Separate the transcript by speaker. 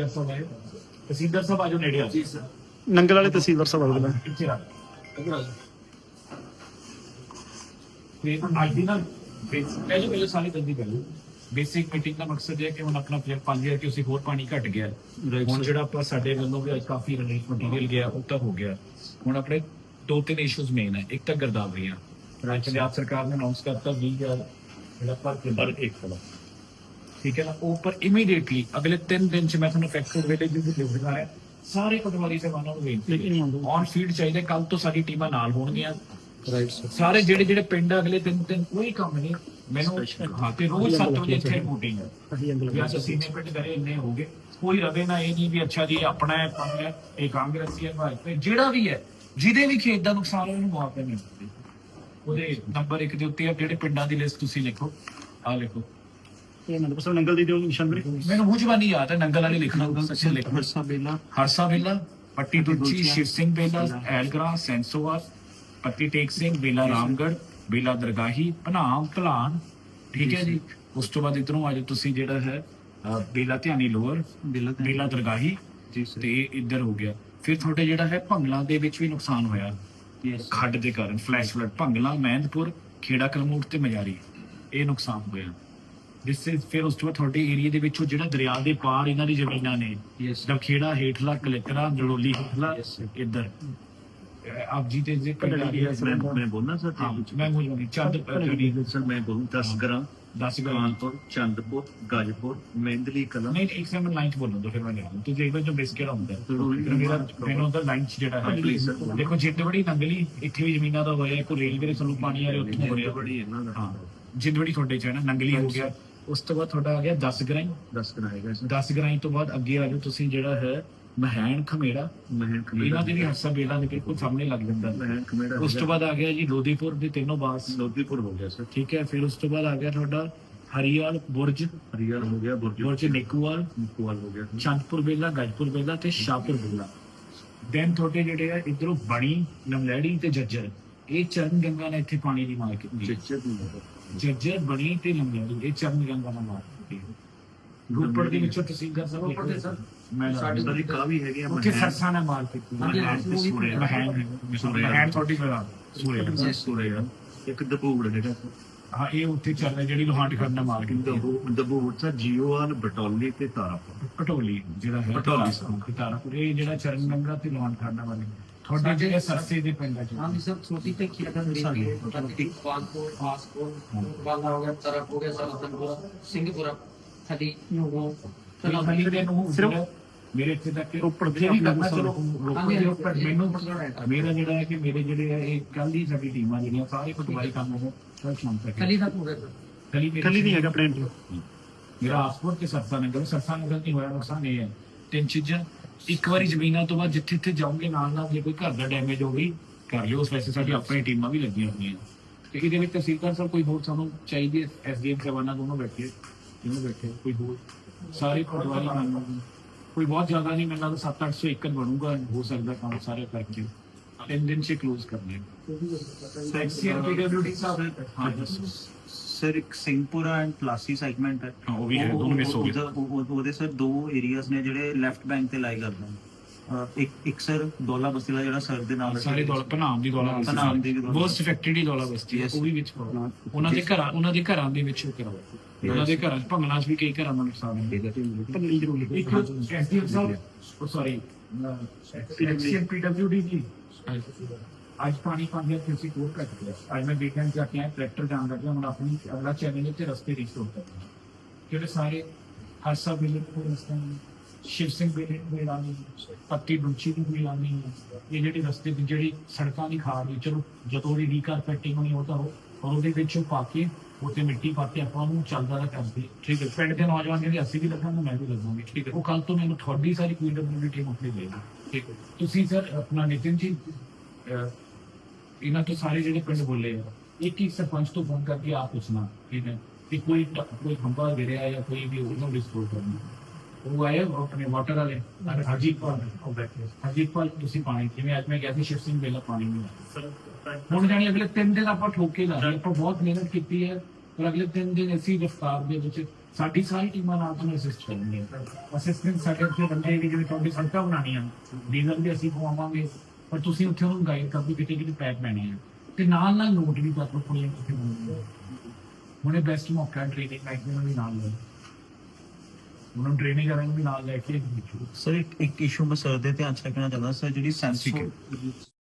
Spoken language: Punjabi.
Speaker 1: ਤਹਿਸੀਲਦਾਰ ਸਾਹਿਬ ਆਏ ਤਹਿਸੀਲਦਾਰ ਸਾਹਿਬ ਆਜੋ ਨੇੜੇ ਆ ਜੀ ਸਰ।
Speaker 2: ਨੰਗਲ ਵਾਲੇ ਤਹਿਸੀਲਦਾਰ ਸਾਹਿਬ
Speaker 1: ਇੱਥੇ ਆ ਤੇ ਅੱਜ ਦੀ ਨਾ ਪਹਿਲੇ ਪਹਿਲੇ ਸਾਰੀ ਗੰਦੀ ਗੱਲ। ਬੇਸਿਕ ਮੀਟਿੰਗ ਦਾ ਮਕਸਦ ਇਹ ਹੈ ਕਿ ਹੁਣ ਆਪਣਾ ਫਿਰ 5000 ਕਿ ਉਸੇ ਹੋਰ ਪਾਣੀ ਘਟ ਗਿਆ। ਹੁਣ ਜਿਹੜਾ ਆਪਾਂ ਸਾਡੇ ਵੱਲੋਂ ਵੀ ਅੱਜ ਕਾਫੀ ਰਿਲੀਫ ਮਟੀਰੀਅਲ ਗਿਆ ਉਹ ਤਾਂ ਹੋ ਗਿਆ। ਹੁਣ ਆਪਣੇ ਦੋ ਤਿੰਨ ਇਸ਼ੂਜ਼ ਮੇਨ ਹੈ। ਇੱਕ ਤਾਂ ਗਰਦਾਵਰੀਆਂ। ਰਾਜ ਪੰਜਾਬ ਸਰਕਾਰ ਨੇ ਅਨਾਉਂਸ ਕਰਤਾ 20000 ਜਿਹੜਾ ਪਰ ਕਿੰਦਰ ਇੱਕ ਠੀਕ ਹੈ ਨਾ? ਉਹ ਪਰ ਇਮੀਡੀਏਟਲੀ ਅਗਲੇ 3 ਦਿਨ ਚ ਮੈਂ ਤੁਹਾਨੂੰ ਫੈਕਟਰ ਵਿਲੇਜ ਦੇ ਲਿਖ ਦਿਖਾ ਰਿਹਾ। ਸਾਰੇ ਪਟਵਾਰੀ ਸੇਵਾਨਾਂ ਨੂੰ ਬੇਨਤੀ ਔਨ ਫੀਲਡ ਚਾਹੀਦੇ ਕੱਲ ਤੋਂ ਸਾਡੀ ਟੀਮਾਂ ਨਾਲ ਹੋਣਗੀਆਂ।
Speaker 2: ਰਾਈਟ ਸਰ
Speaker 1: ਸਾਰੇ ਜਿਹੜੇ ਜਿਹੜੇ ਪਿੰਡ ਅਗਲੇ ਦਿਨ ਦਿਨ ਕੋਈ ਕੰਮ ਨਹੀਂ। ਮੈਨੂੰ ਹਾਂ ਤੇ ਰੋਜ਼ 7 ਵਜੇ ਇੱਥੇ ਰਿਪੋਰਟਿੰਗ ਹੈ।
Speaker 2: ਅਸੀਂ ਅੰਦਰ
Speaker 1: ਵੀ ਅੱਜ ਅਸੀਂ ਨੇ ਪਿੰਡ ਕਰੇ ਇੰਨੇ ਹੋ ਗਏ। ਕੋਈ ਰਵੇ ਨਾ ਇਹ ਨਹੀਂ ਵੀ ਅੱਛਾ ਜੀ ਆਪਣਾ ਹੈ ਕੰਮ ਹੈ ਇਹ ਕਾਂਗਰਸੀ ਹੈ ਭਾਜਪਾ ਹੈ, ਜਿਹੜਾ ਵੀ ਹੈ ਜਿਹਦੇ ਵੀ ਖੇਤ ਦਾ ਨੁਕਸਾਨ ਹੋਇਆ ਉਹਨੂੰ ਮੁਆਵਜ਼ਾ ਮਿਲਦਾ ਉਹਦੇ ਨੰਬਰ 1 ਦੇ ਉੱਤੇ ਆ ਜਿਹੜੇ ਪਿੰਡਾਂ ਦੀ ਲਿਸਟ ਤੁਸੀਂ ਲਿਖੋ। ਆ ਲਿਖੋ।
Speaker 2: ਇਹ ਸਰ ਨੰਗਲ ਦੀ ਦਿਓ ਨਿਸ਼ਾਨ ਵੀਰੇ?
Speaker 1: ਮੈਨੂੰ ਮੂੰਹ ਜ਼ਬਾਨੀ ਯਾਦ ਹੈ ਨੰਗਲ ਵਾਲੀ ਲਿਖਣਾ ਸੱਚੇ ਲਿਖੋ
Speaker 2: ਹਰਸਾ ਬੇਲਾ।
Speaker 1: ਹਰਸਾ ਬੇਲਾ ਪੱਟੀ ਦੁੱਚੀ ਸ਼ਿਵ ਸਿੰਘ ਬੇਲਾ ਐਲਗਰਾ ਸੈਂਸੋਵਾਸ ਪੱਟੀ ਟੇਕ ਸਿੰਘ ਬੇਲਾ ਰਾਮਗੜ ਬੇਲਾ ਦਰਗਾਹੀ ਭਨਾਮ ਭਲਾਨ ਠੀਕ ਹੈ ਜੀ? ਉਸ ਤੋਂ ਬਾਅਦ ਇਧਰੋਂ ਆ ਜਾਓ ਤੁਸੀਂ ਜਿਹੜਾ ਹੈ ਬੇਲਾ ਧਿਆਨੀ ਲੋਅਰ
Speaker 2: ਬੇਲਾ
Speaker 1: ਦਰਗਾਹੀ।
Speaker 2: ਜੀ ਸਰ।
Speaker 1: ਤੇ ਇੱਧਰ ਹੋ ਗਿਆ। ਫਿਰ ਤੁਹਾਡੇ ਜਿਹੜਾ ਹੈ ਭੰਗਲਾ ਦੇ ਵਿੱਚ ਵੀ ਨੁਕਸਾਨ ਹੋਇਆ। ਖੱਡ ਦੇ ਕਾਰਨ ਫਲੈਸ਼ ਫਲੱਡ ਭੰਗਲਾ ਮਹਿੰਦਪੁਰ ਖੇੜਾ ਕਲਮੂਟ ਤੇ ਮਜਾਰੀ। ਇਹ ਨੁਕਸਾਨ ਹੋਇਆ। ਜਿਸ ਸੇ ਫਿਰ ਉਸ ਤੋਂ ਬਾਅਦ ਤੁਹਾਡੇ ਏਰੀਆ ਦੇ ਵਿੱਚੋਂ ਜਿਹੜਾ ਦਰਿਆ ਦੇ ਪਾਰ ਇਹਨਾਂ ਦੀ ਜ਼ਮੀਨਾਂ ਨੇ
Speaker 2: ਯੈਸ
Speaker 1: ਦਖੇੜਾ ਹੇਠਲਾ ਕਲੇਕਰਾ ਜੜੋਲੀ ਹੇਠਲਾ. ਇੱਧਰ। ਆਪ ਜੀ ਤੇ ਜੇ ਗਿਆ
Speaker 3: ਮੈਂ ਮੈਂ ਬੋਲਣਾ ਸਰ
Speaker 1: ਮੈਂ ਮੁਝ ਚੰਦ
Speaker 3: ਸਰ ਮੈਂ ਬੋਲੂੰ 10 ਗ੍ਰਾਮ।
Speaker 1: 10 ਗ੍ਰਾਮ।
Speaker 3: ਕਾਨਪੁਰ ਚੰਦਪੁਰ ਗਾਜਪੁਰ ਮੈਂਦਲੀ ਕਲਾਂ।
Speaker 1: ਨਹੀਂ ਇੱਕ ਸੈਕਿੰਡ ਲਾਈਨ ਚ ਬੋਲੋ ਤਾਂ ਫਿਰ ਮੈਂ ਲਿਆਉਂ ਤੁਸੀਂ ਇੱਕ ਵਾਰ ਜੋ ਬੇਸ ਕਿਹੜਾ ਹੁੰਦਾ। ਮੇਰਾ ਮੈਨੂੰ ਉਹਦਾ ਲਾਈਨ ਚ ਜਿਹੜਾ
Speaker 3: ਹਾਂ,
Speaker 1: ਦੇਖੋ ਜਿੱਦ ਬੜੀ ਨੰਗਲੀ ਇੱਥੇ ਵੀ ਜ਼ਮੀਨਾਂ ਦਾ ਹੋਇਆ ਕੋਈ ਰੇਲਵੇ ਦੇ ਥੱਲੋਂ ਪਾਣੀ ਆ ਰਿਹਾ ਉੱਥੋਂ ਹੋ ਰਿਹਾ
Speaker 3: ਬੜੀ ਇਹਨਾਂ ਦਾ
Speaker 1: ਹਾਂ। ਜਿੱਦ ਬੜੀ ਤੁਹਾਡੇ ਚ ਹੈ ਨਾ ਨੰਗਲੀ ਹੋ ਗਿਆ। ਉਸ ਤੋਂ ਬਾਅਦ ਤੁਹਾਡਾ ਆ ਗਿਆ 10 ਗ੍ਰਾਈ।
Speaker 3: 10 ਗ੍ਰਾਮ ਹੈਗਾ ਸਰ
Speaker 1: 10 ਗ੍ਰਾਈ ਤੋਂ ਬਾਅਦ ਅੱਗੇ ਆ ਜਾਓ ਤੁਸੀਂ ਜਿਹੜਾ ਹੈ ਮਹਿਣ ਖਮੇੜਾ।
Speaker 3: ਮਹਿਣ ਕਮੇੜਾ
Speaker 1: ਇਹਨਾਂ ਦੇ ਵੀ ਹੱਸਾ ਬੇਲਾ ਦੇ ਬਿਲਕੁਲ ਸਾਹਮਣੇ ਲੱਗ ਜਾਂਦਾ।
Speaker 3: ਮਹਿਣ ਕਮੇੜਾ
Speaker 1: ਉਸ ਤੋਂ ਬਾਅਦ ਆ ਗਿਆ ਜੀ ਲੋਦੀਪੁਰ ਦੇ ਤਿੰਨੋਂ ਬਾਸ
Speaker 3: ਲੋਧੀਪੁਰ ਹੋ ਗਿਆ ਸਰ।
Speaker 1: ਠੀਕ ਹੈ ਫਿਰ ਉਸ ਤੋਂ ਬਾਅਦ ਆ ਗਿਆ ਤੁਹਾਡਾ ਹਰੀਆਲ ਬੁਰਜ।
Speaker 3: ਹਰੀਆਰ ਹੋ ਗਿਆ ਬੁਰਜ।
Speaker 1: ਬੁਰਜ ਨਿਕੂਵਾਲ।
Speaker 3: ਕੋਲ ਹੋ ਗਿਆ।
Speaker 1: ਚੰਦਪੁਰ ਬੇਲਾ ਗਜਪੁਰ ਬੇਲਾ ਤੇ ਸ਼ਾਹਪੁਰ ਬੇਲਾ ਦੈਨ ਤੁਹਾਡੇ ਜਿਹੜੇ ਆ ਇਧਰੋਂ ਬਣੀ ਲਮਲੈੜੀ ਤੇ ਜੱਜਰ। ਇਹ ਚਰਨ ਗੰਗਾ ਨੇ ਇੱਥੇ ਪਾਣੀ ਦੀ ਮਾਰ ਕੀਤੀ।
Speaker 3: ਚਿੱਚੇ ਦੀ।
Speaker 1: ਜੱਜਰ ਬਣੀ ਤੇ ਲਮਲੈੜੀ ਇਹ ਚਰਨ ਗੰਗਾ ਨਾਲ ਮਾਰ ਕੀਤੀ ਰੋਪੜ ਦੇ ਵਿੱਚੋਂ ਤੁਸੀਂ ਕਰ ਸਕਦੇ
Speaker 4: ਰੋਪੜ ਦੇ ਸਰ।
Speaker 1: ਮੈਂ
Speaker 3: ਸਾਡੇ ਬੜੀ ਕਾਵੀ ਹੈਗੀ ਆ
Speaker 1: ਉੱਥੇ ਸਰਸਾ ਨੇ ਮਾਰ ਕੀਤੀ
Speaker 4: ਹਾਂਜੀ,
Speaker 3: ਤੇ ਸੂਰੇ
Speaker 1: ਮਹਿਣ
Speaker 3: ਸੂਰੇ
Speaker 1: ਮਹਿਣ ਤੁਹਾਡੀ ਮੇਰਾ
Speaker 3: ਸੂਰੇ ਸੂਰੇ ਇੱਕ ਦਬੂੜ ਹੈਗਾ।
Speaker 1: ਹਾਂ ਇਹ ਉੱਥੇ ਚੱਲ ਰਿਹਾ ਜਿਹੜੀ ਲੋਹਾਂਡ ਖੜਨਾ ਮਾਰ ਕੀਤੀ
Speaker 3: ਦਬੂ ਦਬੂੜ ਸਰ ਜੀਓਆਰ ਬਟੋਲੀ ਤੇ ਤਾਰਾਪੁਰ।
Speaker 1: ਪਟੋਲੀ ਜਿਹੜਾ ਹੈ
Speaker 3: ਪਟੋਲੀ।
Speaker 1: ਤਾਰਾਪੁਰ। ਇਹ ਜਿਹੜਾ ਚਰਨ ਗੰਗਾ ਤੇ ਲੋਹਾਂਡ ਖੜਨਾ ਵਾਲੇ ਤੁਹਾਡੇ ਜਿਹੜੇ ਸਰਸੇ ਦੇ ਪਿੰਡਾਂ ਚ
Speaker 4: ਹਾਂਜੀ ਸਰ ਛੋਟੀ ਤੇ ਖੇਤਾਂ ਦੇ
Speaker 3: ਸਾਡੇ।
Speaker 4: ਪੱਟੀ ਕਾਨਪੁਰ ਫਾਸਪੁਰ ਬਾਲਾ ਹੋ ਗਿਆ ਤਰਫ ਹੋ ਗਿਆ ਸਰਦਨਪੁਰ ਸਿੰਘਪੁਰ ਥਲੀ ਨੂੰ
Speaker 1: ਚਲੋ ਖਲੀਦੇ ਨੂੰ
Speaker 2: ਸਿਰਫ
Speaker 1: ਮੇਰੇ ਇੱਥੇ ਤੱਕ
Speaker 2: ਰੋਪੜ ਦੇ
Speaker 1: ਜੇ ਵੀ
Speaker 2: ਆਪਣੇ
Speaker 1: ਕਰਨਾ ਚਲੋ ਰੋਪੜ ਦੇ
Speaker 4: ਹਾਂਜੀ।
Speaker 1: ਮੈਨੂੰ ਮੇਰਾ ਜਿਹੜਾ ਹੈ ਕਿ ਮੇਰੇ ਜਿਹੜੇ ਹੈ ਇਹ ਕੱਲ ਦੀ ਸਾਡੀ ਟੀਮਾਂ ਜਿਹੜੀਆਂ ਸਾਰੇ ਪਟਵਾਰੀ ਕੰਮ ਹੋ ਕੱਲ ਸ਼ਾਮ ਤੱਕ
Speaker 4: ਹੋ ਗਿਆ ਸਰ।
Speaker 1: ਖਲੀ ਮੇਰੀ-
Speaker 2: ਕੱਲੀ ਨਹੀਂ ਹੈਗਾ ਆਪਣੇ ਇੰਟਰ
Speaker 1: ਮੇਰਾ ਆਸਪੋਰਟ ਤੇ ਸਰਸਾ ਨਗਰ ਸਰਸਾ ਨਗਰ ਨਹੀਂ ਹੋਇਆ ਨੁਕਸਾਨ ਇਹ ਹੈ। ਤਿੰਨ ਚੀਜ਼ਾਂ ਇੱਕ ਵਾਰੀ ਜ਼ਮੀਨਾਂ ਤੋਂ ਬਾਅਦ ਜਿੱਥੇ ਜਿੱਥੇ ਜਾਓਗੇ ਨਾਲ ਨਾਲ ਜੇ ਕੋਈ ਘਰ ਦਾ ਡੈਮੇਜ ਹੋ ਗਈ ਕਰ ਲਿਓ। ਉਸ ਵੈਸੇ ਸਾਡੀ ਆਪਣੀ ਟੀਮਾਂ ਵੀ ਲੱਗੀਆਂ ਹੋਈਆਂ। ਤੇ ਇਹਦੇ ਵਿੱਚ ਤਹਿਸੀਲਦਾਰ ਸਾਹਿਬ, ਕੋਈ ਹੋਰ ਸਾਨੂੰ ਚਾਹੀਦੀ ਹੈ? ਐਸਡੀਐਮ ਸੇਵਾਨਾ ਦੋਨੋਂ ਬੈਠੇ ਦੋਨੋਂ ਬੈਠੇ ਕੋਈ ਹੋਰ? ਸਾਰੇ ਪਟਵਾਰੀ ਨਾਲ। ਕੋਈ ਬਹੁਤ ਜ਼ਿਆਦਾ ਨਹੀਂ, ਮੈਨੂੰ ਲੱਗਦਾ 7-800 ਏਕੜ ਬਣੂਗਾ, ਹੋ ਸਕਦਾ ਕੰਮ ਸਾਰੇ ਕਰਕੇ। ਦਿਨ ਚ ਕਲੋਜ਼ ਕਰਨੇ ਸੈਕਸੀਅਰ ਪੀਡਬਲਯੂਡੀ ਸਾਹਿਬ ਹਾਂ ਦੱਸੋ
Speaker 5: ਸਰ ਇੱਕ ਸਿੰਘਪੁਰਾ ਐਂਡ ਪਲਾਸੀ ਸੈਗਮੈਂਟ ਹੈ
Speaker 1: ਹਾਂ, ਉਹ ਵੀ ਹੈ, ਦੋਨੋਂ miss ਹੋ ਗਏ।
Speaker 5: ਉਹਦਾ- ਉਹ- ਉਹ- ਉਹਦੇ ਸਰ ਦੋ ਏਰੀਆਜ਼ ਨੇ ਜਿਹੜੇ ਲੈਫਟ ਬੈਂਕ ਤੇ ਲਾਈ ਕਰਦੇ ਨੇ ਇੱਕ ਇੱਕ ਸਰ ਦੌਲਾ ਬਸਤੀ ਦਾ ਜਿਹੜਾ ਸਰ ਦੇ ਨਾਲ
Speaker 1: ਸਾਰੇ ਦੌਲਾ ਭਨਾਮ ਦੀ ਦੌਲਾ ਬਸਤੀ
Speaker 5: ਭਨਾਮ ਦੀ ਦੌਲਾ
Speaker 1: ਬਹੁਤ ਅਫੈਕਟਡ ਹੀ ਦੌਲਾ ਬਸਤੀ ਹੈ. ਉਹ ਵੀ ਵਿੱਚ ਪਾਓ। ਉਹਨਾਂ ਦੇ ਘਰਾਂ ਉਹਨਾਂ ਦੇ ਘਰਾਂ ਦੇ ਵਿੱਚ ਕਰਾਓ ਉਹਨਾਂ ਦੇ ਘਰਾਂ 'ਚ ਭੰਗਣਾ 'ਚ ਵੀ ਕਈ ਘਰਾਂ ਦਾ ਨੁਕਸਾਨ ਹੈ
Speaker 2: ਪੱਲੀ ਜ਼ਰੂਰ
Speaker 1: ਇੱਕ ਐਸਡੀਐਮ ਸਾਹਿਬ ਉਹ ਸੌਰੀ ਐਕਸੀਐਮ ਪੀਡਬਲਯੂਡੀ ਜੀ। ਅੱਜ ਪਾਣੀ ਪਾਉਂਦੇ ਤੇ ਅਸੀਂ ਕੋਲ ਕੱਟ ਗਿਆ ਅੱਜ ਮੈਂ ਦੇਖਿਆ ਕਿ ਆਖਿਆ ਟਰੈਕਟਰ ਜਾਣ ਲੱਗਾ ਹੁਣ ਆਪਣੀ ਅਗਲਾ ਚੈਨਲ ਤੇ ਰਸਤੇ ਰਿਸਟੋਰ ਕਰਨਾ ਜਿਹੜੇ ਸਾਰੇ ਹਰਸਾ ਬਿਲਰ ਕੋ ਰਸਤੇ ਨੇ ਸ਼ਿਵ ਸਿੰਘ ਬਿਲਰ ਪੱਤੀ ਡੁੱਚੀ ਦੀ ਵੀ ਇਹ ਜਿਹੜੇ ਰਸਤੇ ਦੀ ਜਿਹੜੀ ਸੜਕਾਂ ਦੀ ਖਾਰ ਵੀ ਚਲੋ, ਜਦੋਂ ਉਹਦੀ ਰੀਕਾਰਪੈਟਿੰਗ ਹੋਣੀ, ਉਹ ਤਾਂ ਹੋ ਔਰ ਉਹਦੇ ਵਿੱਚ ਪਾ ਕੇ ਉੱਤੇ ਮਿੱਟੀ ਪਾ ਕੇ ਆਪਾਂ ਉਹਨੂੰ ਚੱਲਦਾ ਦਾ ਕਰਦੇ। ਠੀਕ ਹੈ, ਪਿੰਡ ਦੇ ਨੌਜਵਾਨ ਜਿਹੜੇ ਅਸੀਂ ਵੀ ਲੱਗਾਂਗੇ ਮੈਂ ਵੀ ਲੱਗਾਂਗੇ ਠੀਕ ਹੈ, ਉਹ ਕੱਲ ਤੋਂ ਮੈਨੂੰ ਤੁਹਾਡੀ ਸਾਰੀ ਪੀਡਬਲਯੂਡੀ ਟੀਮ ਉੱਤੇ ਲੈ ਠੀਕ ਹੈ, ਤੁਸੀਂ ਸਰ ਆਪਣਾ ਨਿਤਿਨ ਜੀ ਇਹਨਾਂ ਤੋਂ ਸਾਰੇ ਜਿਹੜੇ ਪਿੰਡ ਬੋਲੇ ਆ, ਇੱਕ ਹੀ ਸਰਪੰਚ ਤੋਂ ਫੋਨ ਕਰਕੇ ਆਪ ਪੁੱਛਣਾ, ਠੀਕ ਹੈ, ਕਿ ਕੋਈ ਕੋਈ ਖੰਭਾ ਗਿਰਿਆ ਜਾਂ ਕੋਈ ਵੀ ਉਹਨੂੰ ਡਿਸਪੋਜ਼ ਕਰਨਾ। ਉਹ ਆਏ ਆਪਣੇ ਵਾਟਰ ਵਾਲੇ ਹਰਜੀਤ ਪਾਲ ਉਹ ਬੈਠੇ। ਹਰਜੀਤ ਪਾਲ ਤੁਸੀਂ ਪਾਣੀ ਜਿਵੇਂ ਅੱਜ ਮੈਂ ਗਿਆ ਸੀ ਸ਼ਿਵ ਸਿੰਘ ਵੇਲਾ ਪਾਣੀ ਨਹੀਂ ਆਇਆ ਹੁਣ ਜਾਣੀ ਅਗਲੇ 3 ਦਿਨ ਆਪਾਂ ਠੋਕੇ ਲਾ ਰਹੇ ਆਪਾਂ ਬਹੁਤ ਮਿਹਨਤ ਕੀਤੀ ਹੈ ਪਰ ਅਗਲੇ 3 ਦਿਨ ਐਸੀ ਰਫਤਾਰ ਦੇ ਵਿੱਚ ਸਾਡੀ ਸਾਰੀ ਟੀਮਾਂ ਨਾਲ ਤੁਹਾਨੂੰ ਅਸਿਸਟ ਕਰਨਗੇ ਅਸਿਸਟੈਂਟ ਸਾਡੇ ਉੱਤੇ ਬੰਦੇ ਵੀ ਜਿਵੇਂ ਤੁਹਾਡੀ ਸੜਕਾਂ ਬਣਾਉਣੀਆਂ ਡੀਜ਼ਲ ਵੀ ਅਸੀਂ ਪਵਾਵਾਂਗੇ ਪਰ ਤੁਸੀਂ ਉੱਥੇ ਉਹਨੂੰ ਗਾਈਡ ਕਰਦੇ ਕਿਤੇ ਕਿਤੇ ਪੈਪ ਲੈਣੇ ਆ। ਤੇ ਨਾਲ ਨਾਲ ਨੋਟ ਵੀ ਕਰ ਲਓ ਕੋਈ ਕਿਤੇ ਬਣਾਉਣੀ ਹੁਣੇ ਬੈਸਟ ਮੌਕਾ ਟ੍ਰੇਨਿੰਗ ਲਾਈਕ ਨੂੰ ਵੀ ਨਾਲ ਲੈ ਉਹਨਾਂ ਟ੍ਰੇਨਿੰਗ ਕਰਨ ਨੂੰ ਵੀ ਨਾਲ ਲੈ ਕੇ
Speaker 3: ਸਰ ਇੱਕ ਇੱਕ ਇਸ਼ੂ ਮੈਂ ਸਰ ਦੇ ਧਿਆਨ ਚ ਰੱਖਣਾ ਚਾਹੁੰਦਾ ਸਰ ਜਿਹੜੀ ਸੈਂਸੋ